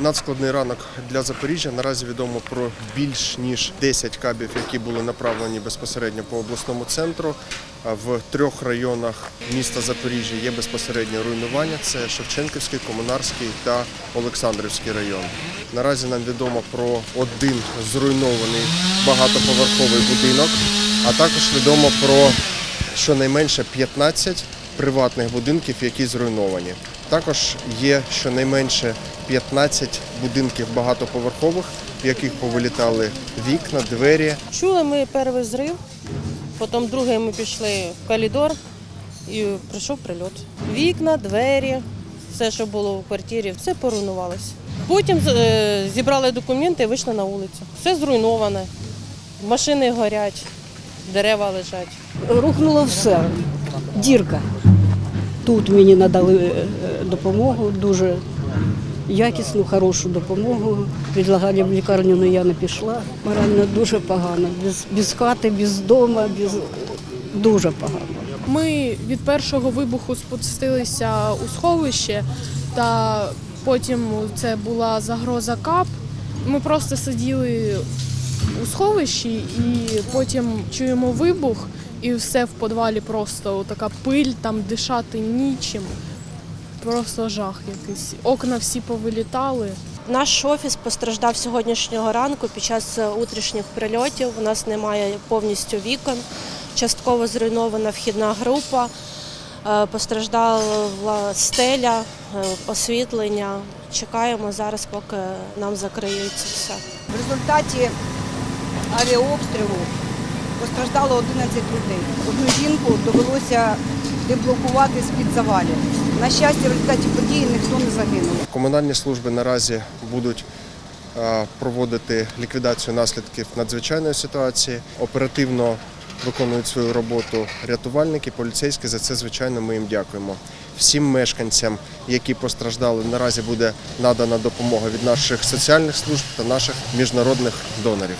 Надскладний ранок для Запоріжжя. Наразі відомо про більш ніж 10 кабів, які були направлені безпосередньо по обласному центру. В трьох районах міста Запоріжжя є безпосередньо руйнування. Це Шевченківський, Комунарський та Олександрівський район. Наразі нам відомо про один зруйнований багатоповерховий будинок, а також відомо про щонайменше 15 приватних будинків, які зруйновані. Також є щонайменше 15 будинків багатоповерхових, в яких повилітали вікна, двері. Чули ми перший зрив, потім другий ми пішли в коридор і прийшов прильот. Вікна, двері, все, що було в квартирі, все поруйнувалося. Потім е, зібрали документи і вийшли на вулицю. Все зруйноване, машини горять, дерева лежать. Рухнуло все. Дірка. Тут мені надали е, допомогу, дуже якісну, хорошу допомогу. Предлагали в лікарню, але я не пішла. Морально дуже погано. Без, без хати, без дому, без... дуже погано. Ми від першого вибуху спустилися у сховище, та потім це була загроза кап. Ми просто сиділи у сховищі і потім чуємо вибух, і все в підвалі просто така пиль, там дишати нічим. Просто жах якийсь. Окна всі повилітали. Наш офіс постраждав сьогоднішнього ранку під час е, утрішніх прильотів. У нас немає повністю вікон, частково зруйнована вхідна група, е, постраждала стеля, е, освітлення. Чекаємо зараз, поки нам закриють це все. В результаті авіаобстрілу постраждало 11 людей. Одну жінку довелося деблокувати з-під завалів. На щастя, в результаті події ніхто не загинув. Комунальні служби наразі будуть е, проводити ліквідацію наслідків надзвичайної ситуації. Оперативно виконують свою роботу рятувальники, поліцейські. За це, звичайно, ми їм дякуємо. Всім мешканцям, які постраждали, наразі буде надана допомога від наших соціальних служб та наших міжнародних донорів.